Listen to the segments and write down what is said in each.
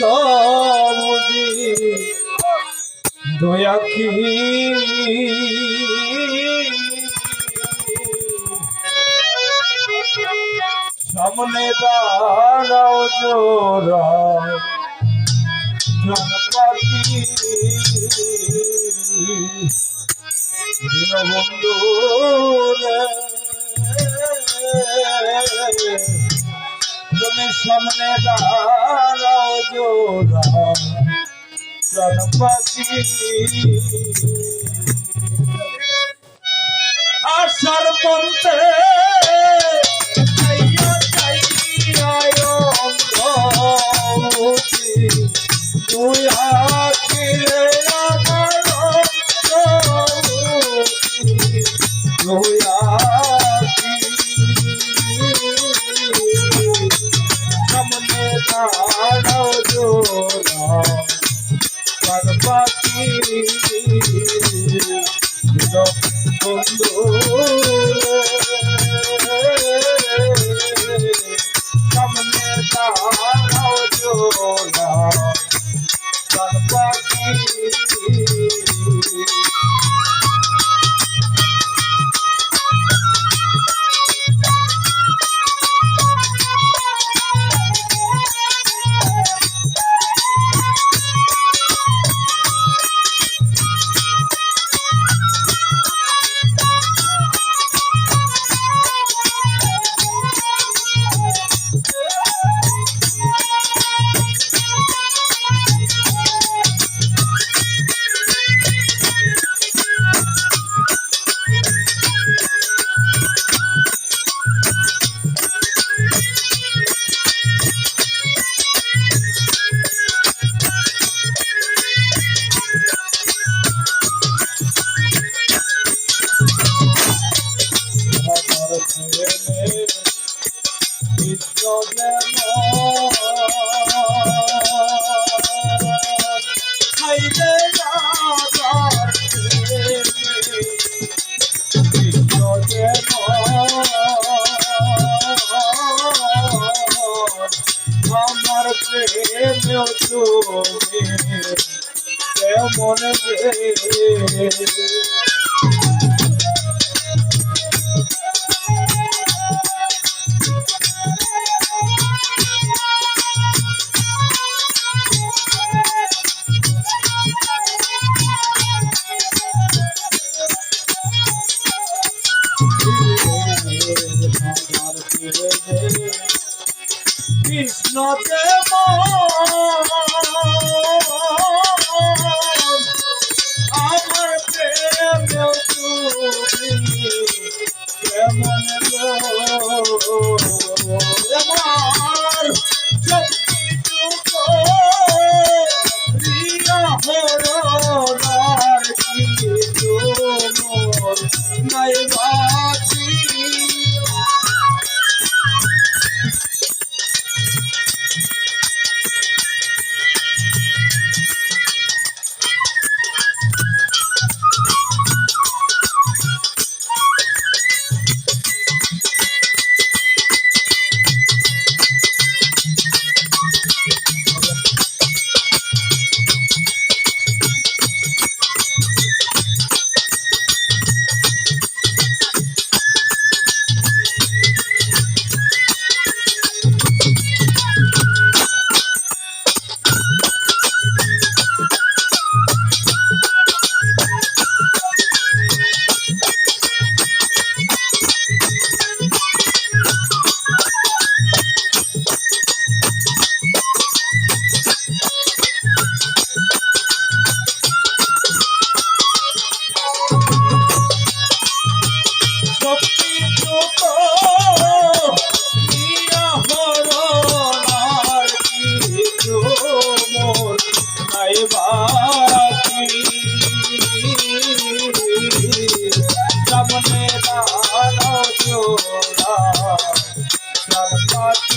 অন্ধ বুঝি দয়া সামনে দাঁড়াও জোরা দীনবন্ধু তুমি সামনে দাঁড়াও জনপাতি। আশার পন্থে পাখি প্রেমে আমার প্রেমেও তুমি কেমন রে কৃষ্ণ কেমন আমার শক্তি দুঃখ রিয়া হরার কি নাই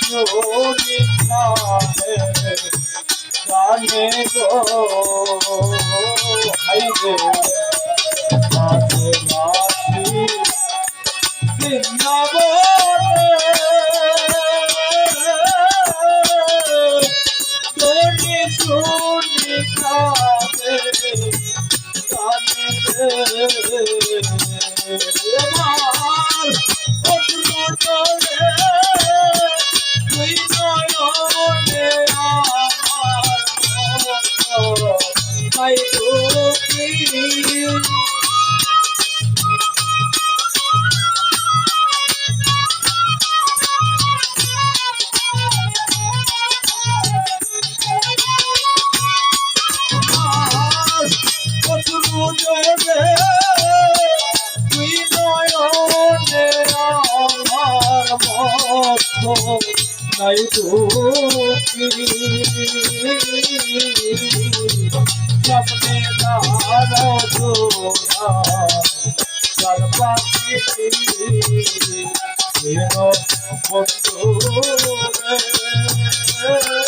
চোরি খাহে কানে গো হাইরে ভালোবাসি বৃন্দাবনে তোনি চোরি খাহে কানে আমার Oh, নাই দাঁড়াও তোরা চার পাখি বন্ধু সামনে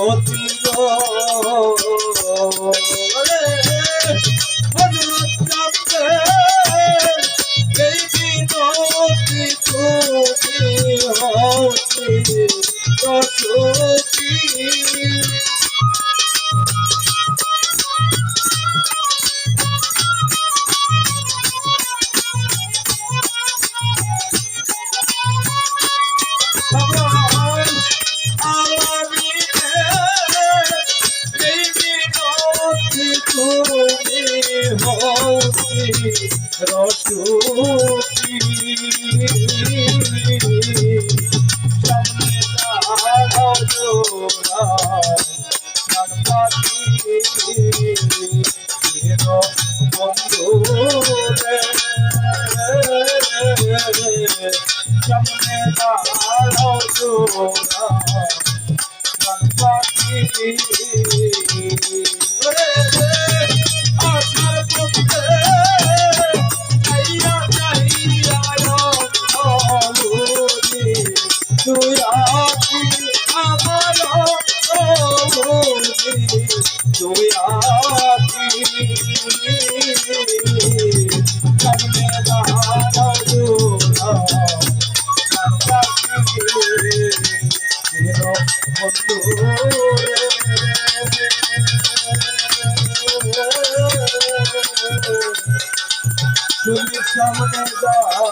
গতি জোড়া তুমি সামনে দাঁড়াও